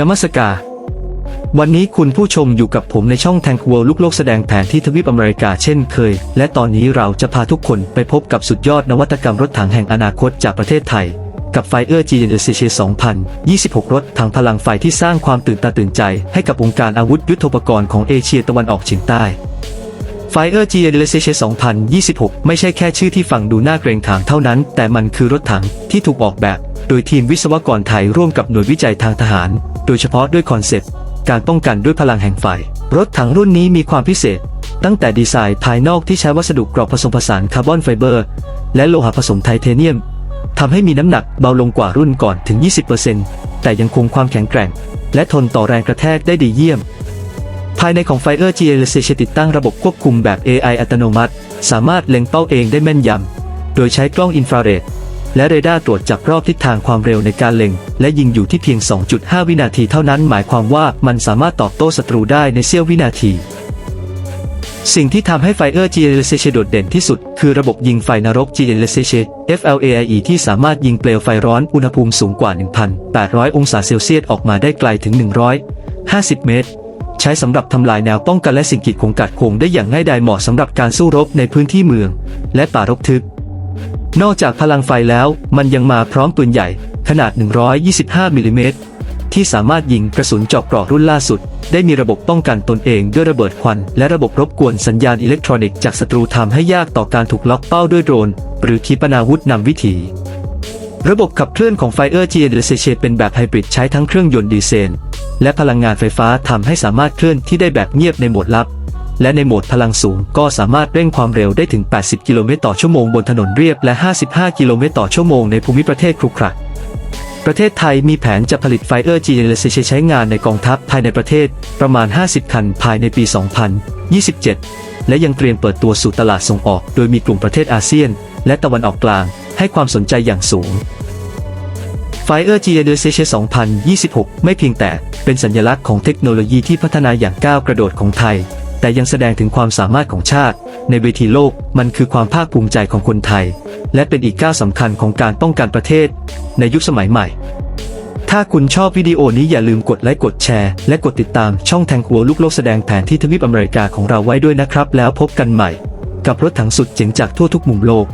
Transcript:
นมัสการ วันนี้คุณผู้ชมอยู่กับผมในช่องแทงควลูกโลกแสดงแผนที่ทวีปอเมริกาเช่นเคย และตอนนี้เราจะพาทุกคนไปพบกับสุดยอดนวัตกรรมรถถังแห่งอนาคตจากประเทศไทย กับไฟเออร์ g n c c 2026 รถถังพลังไฟที่สร้างความตื่นตาตื่นใจ ให้กับวงการอาวุธยุทโธปกรณ์ของเอเชียตะวันออกเฉียงใต้ Fire g e n e r a t i o n 2026 ไม่ใช่แค่ชื่อที่ฟังดูน่าเกรงขามเท่านั้น แต่มันคือรถถังที่ถูกออกแบบ โดยทีมวิศวกรไทยร่วมกับหน่วยวิจัยทางทหาร โดยเฉพาะด้วยคอนเซปต์การป้องกันด้วยพลังแห่งไฟ รถถังรุ่นนี้มีความพิเศษ ตั้งแต่ดีไซน์ภายนอกที่ใช้วัสดุกรอบผสมผสานคาร์บอนไฟเบอร์ และโลหะผสมไทเทเนียมทำให้มีน้ำหนักเบาลงกว่ารุ่นก่อนถึง 20%แต่ยังคงความแข็งแกร่ง และทนต่อแรงกระแทกได้ดีเยี่ยม ภายในของ Fire g l c ติดตั้งระบบควบคุมแบบ AI อัตโนมัติ สามารถเล็งเป้าเองได้แม่นยำ โดยใช้กล้องอินฟราเรดและเรดาร์ตรวจจับรอบทิศทางความเร็วในการเล็ง และยิงอยู่ที่เพียง 2.5 วินาทีเท่านั้น หมายความว่ามันสามารถตอบโต้ศัตรูได้ในเสี้ยววินาที สิ่งที่ทำให้ Fire g l c โดดเด่นที่สุด คือระบบยิงไฟนรก g l c FLAIE ที่สามารถยิงเปลวไฟร้อนอุณหภูมิสูงกว่า 1,800 องศาเซลเซียสออกมาได้ไกลถึง 150 เมตร ใช้สำหรับทำลายแนวป้องกันและสิ่งกีดขวางกัดโขงได้อย่างง่ายดายเหมาะสำหรับการสู้รบในพื้นที่เมือง และป่ารกทึบ นอกจากพลังไฟแล้ว มันยังมาพร้อมปืนใหญ่ ขนาด 125มิลลิเมตรที่สามารถยิงกระสุนเจาะเกราะรุ่นล่าสุด ได้มีระบบป้องกันตนเองด้วยระเบิดควัน และระบบรบกวนสัญญาณอิเล็กทรอนิกส์จากศัตรูทำให้ยากต่อการถูกล็อกเป้าด้วยโดรน หรือขีปนาวุธนำวิถี ระบบขับเคลื่อนของ Fire g n c เป็นแบบไฮบริดใช้ทั้งเครื่องยนต์ดีเซล และพลังงานไฟฟ้าทำให้สามารถเคลื่อนที่ได้แบบเงียบในโหมดลับ และในโหมดพลังสูงก็สามารถเร่งความเร็วได้ถึง 80 กิโลเมตรต่อชั่วโมงบนถนนเรียบและ 55 กิโลเมตรต่อชั่วโมงในภูมิประเทศครุขระประเทศไทยมีแผนจะผลิต Fire g n c ใช้งานในกองทัพภายในประเทศประมาณ 50 คันภายในปี 2027 และยังเตรียมเปิดตัวสู่ตลาดส่งออก โดยมีกลุ่มประเทศอาเซียน และตะวันออกกลางให้ความสนใจอย่างสูง Fire g n c 2026 ไม่เพียงแต่เป็นสัญลักษณ์ของเทคโนโลยีที่พัฒนาอย่างก้าวกระโดดของไทย แต่ยังแสดงถึงความสามารถของชาติ ในเวทีโลกมันคือความภาคภูมิใจของคนไทย และเป็นอีกก้าวสำคัญของการป้องกันประเทศ ในยุคสมัยใหม่ ถ้าคุณชอบวิดีโอนี้อย่าลืมกดไลค์กดแชร์ และกดติดตามช่องแทงหัวลูกโลกแสดงแผนที่ทวีปอเมริกาของเราไว้ด้วยนะครับ แล้วพบกันใหม่ กับรถถังสุดเจ๋งจากทั่วทุกมุมโลก